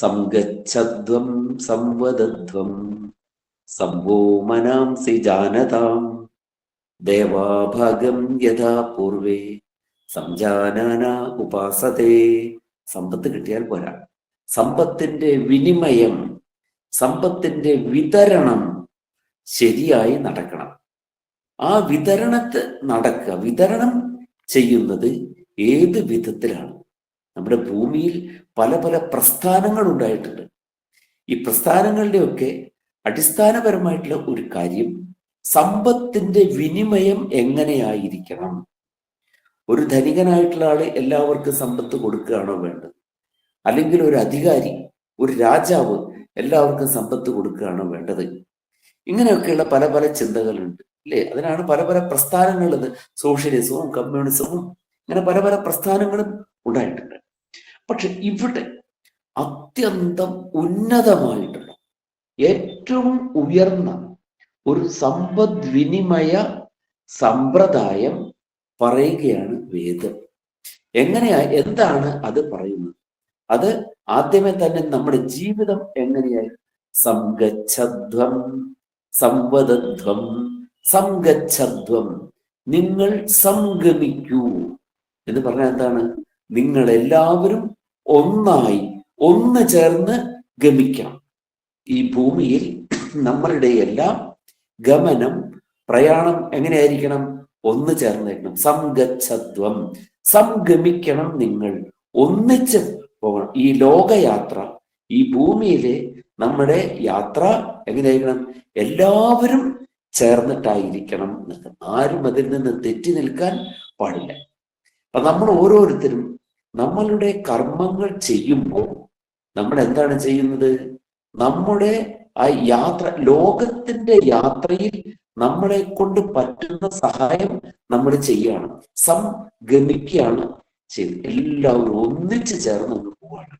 സംഗച്ഛധ്വം സംവദധ്വം സംഭോ മനാംസി ജാനതാം ദേവാഭാഗം യഥാ പൂർവേ സംജാനാന ഉപാസതേ. സമ്പത്ത് കിട്ടിയാൽ പോരാ. സമ്പത്തിന്റെ വിനിമയം സമ്പത്തിന്റെ വിതരണം ശരിയായി നടക്കണം. ആ വിതരണത്തെ നടക്കുക. വിതരണം ചെയ്യുന്നത് ഏത് വിധത്തിലാണ്? നമ്മുടെ ഭൂമിയിൽ പല പല പ്രസ്ഥാനങ്ങൾ ഉണ്ടായിട്ടുണ്ട്. ഈ പ്രസ്ഥാനങ്ങളുടെയൊക്കെ അടിസ്ഥാനപരമായിട്ടുള്ള ഒരു കാര്യം സമ്പത്തിന്റെ വിനിമയം എങ്ങനെയായിരിക്കണം? ഒരു ധനികനായിട്ടുള്ള ആൾ എല്ലാവർക്കും സമ്പത്ത് കൊടുക്കുകയാണോ വേണ്ടത്? അല്ലെങ്കിൽ ഒരു അധികാരി ഒരു രാജാവ് എല്ലാവർക്കും സമ്പത്ത് കൊടുക്കുകയാണോ വേണ്ടത്? ഇങ്ങനെയൊക്കെയുള്ള പല പല ചിന്തകളുണ്ട് അല്ലേ? അതിനാണ് പല പല പ്രസ്ഥാനങ്ങളുള്ളത് സോഷ്യലിസവും കമ്മ്യൂണിസവും ഇങ്ങനെ പല പല പ്രസ്ഥാനങ്ങളും ഉണ്ടായിട്ടുണ്ട്. പക്ഷെ ഇവിടെ അത്യന്തം ഉന്നതമായിട്ടുള്ള ഏറ്റവും ഉയർന്ന ഒരു സമ്പദ്വിനിമയ സമ്പ്രദായം പറയുകയാണ് വേദം. എങ്ങനെയാ എന്താണ് അത് പറയുന്നത്? അത് ആദ്യമേ തന്നെ നമ്മുടെ ജീവിതം എങ്ങനെയായി? സംഗച്ഛധ്വം സംവദധ്വം സംഗച്ഛധ്വം. നിങ്ങൾ സംഗമിക്കൂ. എന്ന് പറഞ്ഞാൽ എന്താണ്? നിങ്ങൾ എല്ലാവരും ഒന്നായി ഒന്ന് ചേർന്ന് ഗമിക്കണം ഈ ഭൂമിയിൽ നമ്മളുടെ എല്ലാം ഗമനം പ്രയാണം എങ്ങനെയായിരിക്കണം? ഒന്ന് ചേർന്നിരിക്കണം സംഗച്ഛത്വം. സംഗമിക്കണം നിങ്ങൾ. ഒന്നിച്ച് പോകണം. ഈ ലോകയാത്ര ഈ ഭൂമിയിലെ നമ്മുടെ യാത്ര എങ്ങനെയായിരിക്കണം? എല്ലാവരും ചേർന്നിട്ടായിരിക്കണം ആരും അതിൽ നിന്ന് തെറ്റി നിൽക്കാൻ പാടില്ല. അപ്പൊ നമ്മൾ ഓരോരുത്തരും നമ്മളുടെ കർമ്മങ്ങൾ ചെയ്യുമ്പോൾ നമ്മൾ എന്താണ് ചെയ്യുന്നത്? നമ്മുടെ ആ യാത്ര ലോകത്തിന്റെ യാത്രയിൽ നമ്മളെ കൊണ്ട് പറ്റുന്ന സഹായം നമ്മൾ ചെയ്യുകയാണ്. സംഗമിക്കുകയാണ് ചെയ്ത് എല്ലാവരും ഒന്നിച്ചു ചേർന്ന് അങ്ങ് പോവാണ്.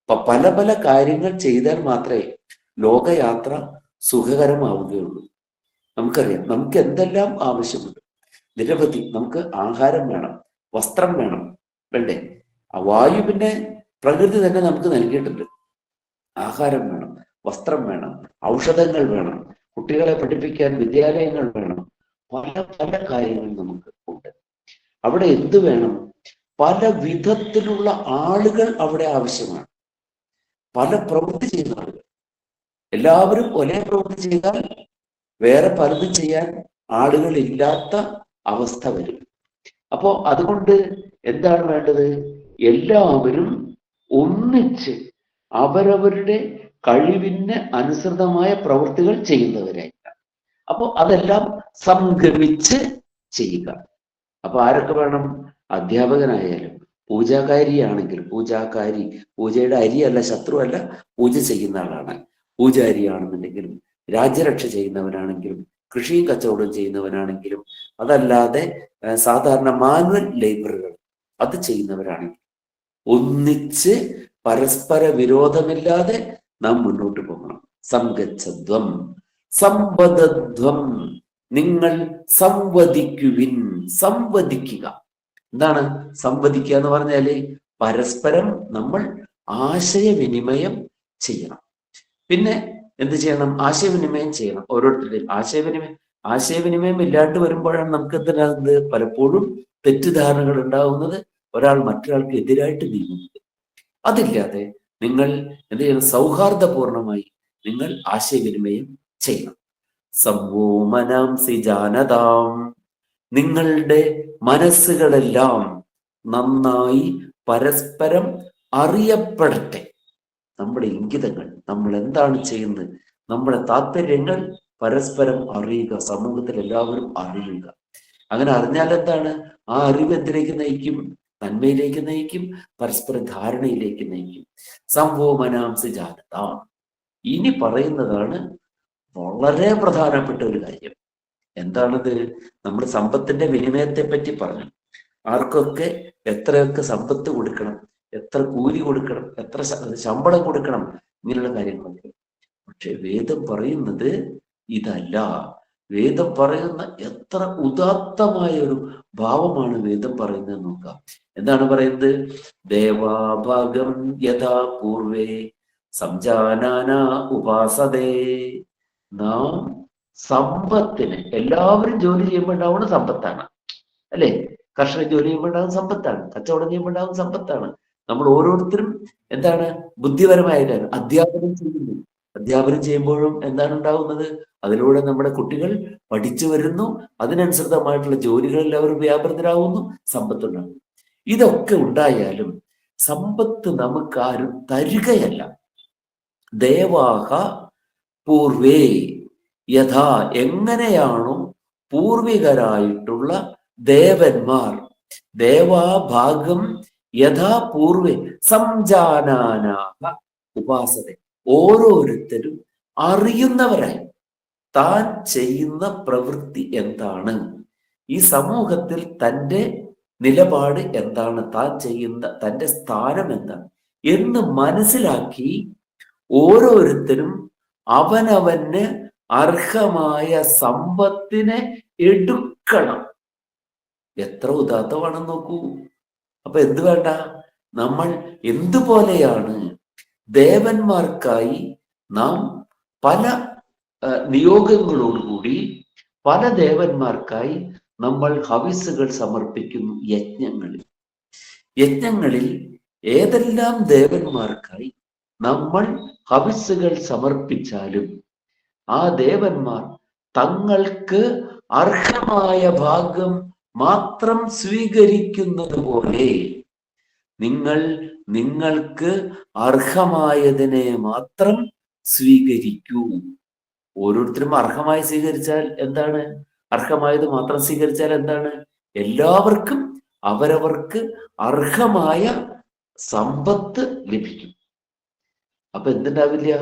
അപ്പൊ പല പല കാര്യങ്ങൾ ചെയ്താൽ മാത്രമേ ലോകയാത്ര സുഖകരമാവുകയുള്ളൂ. നമുക്കറിയാം. നമുക്ക് എന്തെല്ലാം ആവശ്യമുണ്ട്? നിരവധി നമുക്ക് ആഹാരം വേണം വസ്ത്രം വേണം വേണ്ടേ? ആ വായു പിന്നെ പ്രകൃതി തന്നെ നമുക്ക് നൽകിയിട്ടുണ്ട്. ആഹാരം വേണം വസ്ത്രം വേണം ഔഷധങ്ങൾ വേണം കുട്ടികളെ പഠിപ്പിക്കാൻ വിദ്യാലയങ്ങൾ വേണം പല പല കാര്യങ്ങൾ നമുക്ക് ഉണ്ട്. അവിടെ എന്ത് വേണം? പല വിധത്തിലുള്ള ആളുകൾ അവിടെ ആവശ്യമാണ്. പല പ്രവൃത്തി ചെയ്യുന്ന ആളുകൾ. എല്ലാവരും ഒരേ പ്രവൃത്തി ചെയ്താൽ വേറെ പലതും ചെയ്യാൻ ആളുകൾ ഇല്ലാത്ത അവസ്ഥ വരും. അപ്പോ അതുകൊണ്ട് എന്താണ് വേണ്ടത്? എല്ലാവരും ഒന്നിച്ച് അവരവരുടെ കഴിവിന് അനുസൃതമായ പ്രവൃത്തികൾ ചെയ്യുന്നവരായിട്ടാണ് അപ്പോൾ അതെല്ലാം സംഗമിച്ച് ചെയ്യുക. അപ്പൊ ആരൊക്കെ വേണം? അധ്യാപകനായാലും പൂജാകാരിയാണെങ്കിൽ പൂജാകാരി പൂജയുടെ അരിയല്ല ശത്രുവല്ല പൂജ ചെയ്യുന്ന ആളാണ്. പൂജാരിയാണെന്നുണ്ടെങ്കിലും രാജ്യരക്ഷ ചെയ്യുന്നവനാണെങ്കിലും കൃഷിയും കച്ചവടവും ചെയ്യുന്നവനാണെങ്കിലും അതല്ലാതെ സാധാരണ മാനുവൽ ലേബറുകൾ അത് ചെയ്യുന്നവരാണെങ്കിൽ ഒന്നിച്ച് പരസ്പര വിരോധമില്ലാതെ നാം മുന്നോട്ട് പോകണം. സംഗച്ഛത്വം സമ്പദധ്വം നിങ്ങൾ സംവദിക്കുവിൻ. സംവദിക്കുക. എന്താണ് സംവദിക്കുക എന്ന് പറഞ്ഞാൽ? പരസ്പരം നമ്മൾ ആശയവിനിമയം ചെയ്യണം. പിന്നെ എന്ത് ചെയ്യണം? ആശയവിനിമയം ചെയ്യണം. ഓരോരുത്തരുടെയും ആശയവിനിമയം. ആശയവിനിമയം ഇല്ലാണ്ട് വരുമ്പോഴാണ് നമുക്ക് എന്തിനകത്ത് പലപ്പോഴും തെറ്റിദ്ധാരണകൾ ഉണ്ടാവുന്നത്? ഒരാൾ മറ്റൊരാൾക്ക് എതിരായിട്ട് നീങ്ങുന്നത് അതില്ലാതെ നിങ്ങൾ എന്ത് ചെയ്യണം? സൗഹാർദ്ദപൂർണമായി നിങ്ങൾ ആശയവിനിമയം ചെയ്യണം. സംവോമനാംസി ജാനതാം. നിങ്ങളുടെ മനസ്സുകളെല്ലാം നന്നായി പരസ്പരം അറിയപ്പെടട്ടെ. നമ്മുടെ ഇംഗിതങ്ങൾ നമ്മൾ എന്താണ് ചെയ്യുന്നത്? നമ്മുടെ താല്പര്യങ്ങൾ പരസ്പരം അറിയുക സമൂഹത്തിൽ എല്ലാവരും അറിയുക. അങ്ങനെ അറിഞ്ഞാൽ എന്താണ്? ആ അറിവ് എന്തിലേക്ക് നയിക്കും? നന്മയിലേക്ക് നയിക്കും പരസ്പര ധാരണയിലേക്ക് നയിക്കും. സംഭവമനാംസ ജാനത ഇനി പറയുന്നതാണ് വളരെ പ്രധാനപ്പെട്ട ഒരു കാര്യം. എന്താണത്? നമ്മൾ സമ്പത്തിന്റെ വിനിമയത്തെ പറ്റി പറഞ്ഞു. ആർക്കൊക്കെ എത്രയൊക്കെ സമ്പത്ത് കൊടുക്കണം എത്ര കൂലി കൊടുക്കണം എത്ര ശമ്പളം കൊടുക്കണം ഇങ്ങനെയുള്ള കാര്യങ്ങളൊക്കെ പക്ഷെ വേദം പറയുന്നത് ഇതല്ല. വേദം പറയുന്ന എത്ര ഉദാത്തമായ ഒരു ഭാവമാണ് വേദം പറയുന്നത് നോക്കാം. എന്താണ് പറയുന്നത്? ദേവാഭാഗം യഥാ പൂർവേ സംജാനാന ഉപാസതേ. നാം സമ്പത്തിന് എല്ലാവരും ജോലി ചെയ്യുമ്പോൾ സമ്പത്താണ്. അല്ലെ? കർഷക ജോലി ചെയ്യുമ്പോൾ ഉണ്ടാകുന്ന സമ്പത്താണ്. കച്ചവടം ചെയ്യുമ്പോൾ ഉണ്ടാകുന്ന സമ്പത്താണ്. നമ്മൾ ഓരോരുത്തരും എന്താണ്? ബുദ്ധിപരമായ കാര്യം അധ്യാപനം ചെയ്യുന്നു. അധ്യാപനം ചെയ്യുമ്പോഴും എന്താണ് ഉണ്ടാകുന്നത് അതിലൂടെ നമ്മുടെ കുട്ടികൾ പഠിച്ചു വരുന്നു. അതിനനുസൃതമായിട്ടുള്ള ജോലികളിൽ അവർ വ്യാപൃതരാകുന്നു സമ്പത്തുണ്ടാകുന്നു ഇതൊക്കെ ഉണ്ടായാലും സമ്പത്ത് നമുക്ക് ആരും തരികയല്ല. ദേവാഹ പൂർവേ യഥാ എങ്ങനെയാണോ പൂർവികരായിട്ടുള്ള ദേവന്മാർ. ദേവാഭാഗം യഥാ പൂർവേ സംജാനാനാഹ ഉപാസന ഓരോരുത്തരും അറിയുന്നവരായി. താൻ ചെയ്യുന്ന പ്രവൃത്തി എന്താണ്? ഈ സമൂഹത്തിൽ തന്റെ നിലപാട് എന്താണ്? താൻ ചെയ്യുന്ന തന്റെ സ്ഥാനം എന്താണ് എന്ന് മനസ്സിലാക്കി ഓരോരുത്തരും അവനവന് അർഹമായ സമ്പത്തിനെ എടുക്കണം. എത്ര ഉദാത്തമാണെന്ന് നോക്കൂ. അപ്പൊ എന്ത് വേണ്ട? നമ്മൾ എന്തുപോലെയാണ് ദേവന്മാർക്കായി നാം പല നിയോഗങ്ങളോടുകൂടി പല ദേവന്മാർക്കായി നമ്മൾ ഹവിസുകൾ സമർപ്പിക്കുന്നു യജ്ഞങ്ങളിൽ. യജ്ഞങ്ങളിൽ ഏതെല്ലാം ദേവന്മാർക്കായി നമ്മൾ ഹവിസുകൾ സമർപ്പിച്ചാലും ആ ദേവന്മാർ തങ്ങൾക്ക് അർഹമായ ഭാഗം മാത്രം സ്വീകരിക്കുന്നത് പോലെ നിങ്ങൾ നിങ്ങൾക്ക് അർഹമായതിനെ മാത്രം സ്വീകരിക്കൂ. ഓരോരുത്തരും അർഹമായി സ്വീകരിച്ചാൽ എന്താണ്? അർഹമായത് മാത്രം സ്വീകരിച്ചാൽ എന്താണ്? എല്ലാവർക്കും അവരവർക്ക് അർഹമായ സമ്പത്ത് ലഭിക്കും. അപ്പൊ എന്തുണ്ടാവില്ല?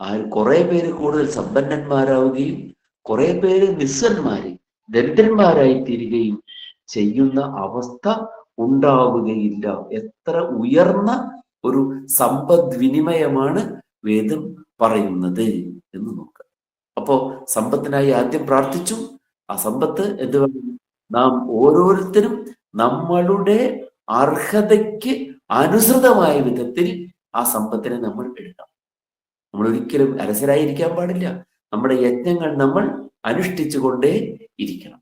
ആ കുറെ പേര് കൂടുതൽ സമ്പന്നന്മാരാവുകയും കുറെ പേര് നിസ്സന്മാര് ദരിദ്രന്മാരായി തീരുകയും ചെയ്യുന്ന അവസ്ഥ ഉണ്ടാവുകയില്ല. എത്ര ഉയർന്ന ഒരു സമ്പദ് വിനിമയമാണ് വേദം പറയുന്നത് എന്ന് നോക്കുക. അപ്പോ സമ്പത്തിനായി ആദ്യം പ്രാർത്ഥിച്ചു ആ സമ്പത്ത് എന്ത് വേണം നാം ഓരോരുത്തരും നമ്മളുടെ അർഹതയ്ക്ക് അനുസൃതമായ വിധത്തിൽ ആ സമ്പത്തിനെ നമ്മൾ എടുക്കാം നമ്മൾ ഒരിക്കലും അലസരായിരിക്കാൻ പാടില്ല. നമ്മുടെ യജ്ഞങ്ങൾ നമ്മൾ അനുഷ്ഠിച്ചുകൊണ്ടേ ഇരിക്കണം.